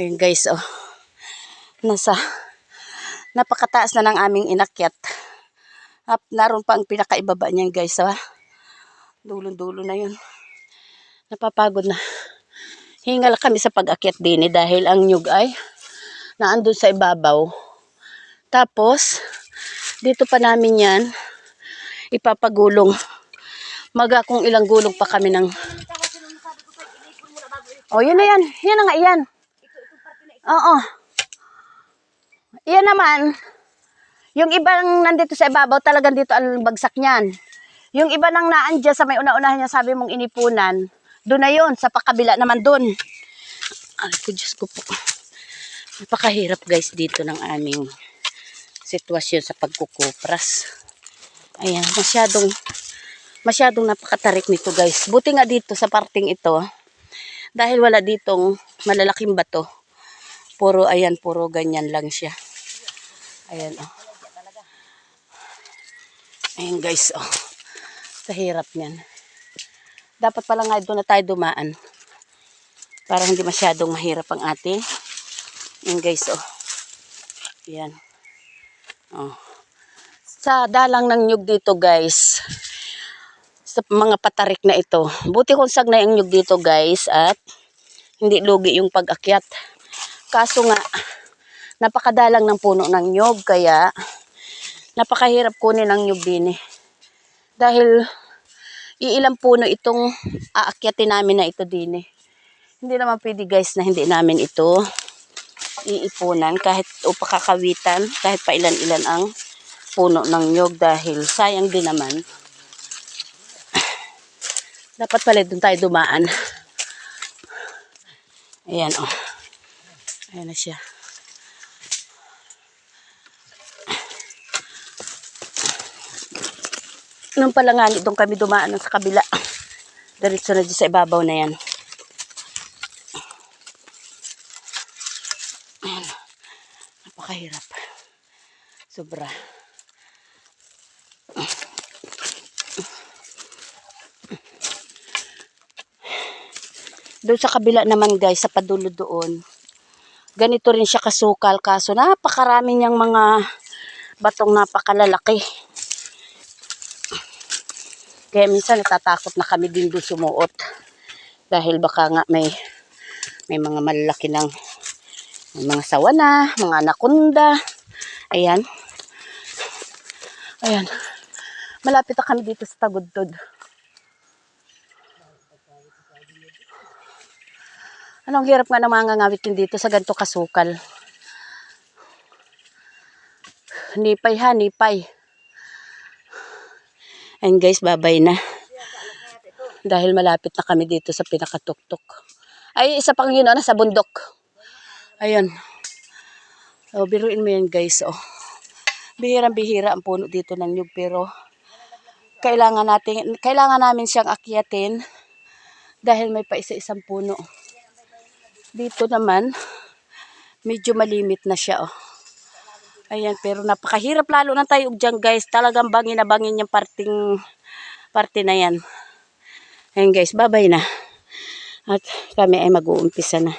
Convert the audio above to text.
Ayun guys, oh. Nasa, napakataas na ng aming inakyat. At naroon pa ang pinakaibaba niyan guys, oh. Dulong-dulo na yun. Napapagod na. Hingal kami sa pag-akyat din eh, dahil ang nyug ay naandun sa ibabaw. Tapos, dito pa namin yan ipapagulong. Maga kung ilang gulong pa kami ng... Oh, yun na yan. Yan na nga yan. Oo. Yan naman. Yung ibang nandito sa ibabaw, talagang dito ang bagsak niyan. Yung iba nang naandyan sa may una-unahan niya, sabi mong inipunan, doon na yun, sa pakabila naman doon. Ay ko, Diyos ko po. Napakahirap guys dito ng aming sitwasyon sa pagkukupras. Ayan, masyadong, masyadong napakatarik nito guys. Buti nga dito sa parting ito, dahil wala ditong malalaking bato. Puro, ayan, puro ganyan lang siya. Ayan, oh. Ayan guys, oh. Sa hirap niyan. Dapat pala nga doon na tayo dumaan. Para hindi masyadong mahirap ang ating. Ayan guys, oh. Ayan. Oh. Sa dalang ng nyug dito guys, sa mga patarik na ito. Buti kung sagnay ang nyug dito guys at hindi lugi yung pag-akyat. Kaso nga, napakadalang ng puno ng nyog kaya napakahirap kunin ang nyug din eh. Dahil iilang puno itong aakyatin namin na ito din eh. Hindi naman pwede guys na hindi namin ito iipunan kahit o pakakawitan kahit pa ilan-ilan ang puno ng nyog dahil sayang din naman. Dapat pala doon tayo dumaan. Ayan oh. Ayan na siya. Nung pala nga doon kami dumaan sa kabila. Diretso na sa ibabaw na yan. Ayan. Napakahirap. Sobra. Doon sa kabila naman guys, sa padulo doon. Ganito rin siya kasukal kaso napakarami niyang mga batong napakalalaki. Kaya minsan natatakot na kami din doon sumuot. Dahil baka nga may may mga malalaki ng may mga sawana, mga anakunda. Ayan. Ayan. Malapit na kami dito sa Tagudtod. Anong hirap nga ng mga ngawitin dito sa ganito kasukal. Nipay ha, nipay. And guys, babay na. Dahil malapit na kami dito sa pinakatuktok. Ay, isa pang yun, oh, nasa bundok. Ayun. Oh, biruin mo yan guys, oh. Bihirang-bihira ang puno dito ng nyug, pero kailangan natin, kailangan namin siyang akyatin dahil may pa isa-isang puno. Dito naman, medyo malimit na siya, oh. Ayan, pero napakahirap lalo na tayo dyan, guys. Talagang bangin na bangin yung parting, parte na yan. Ayan, guys, babay na. At kami ay mag-uumpisa na.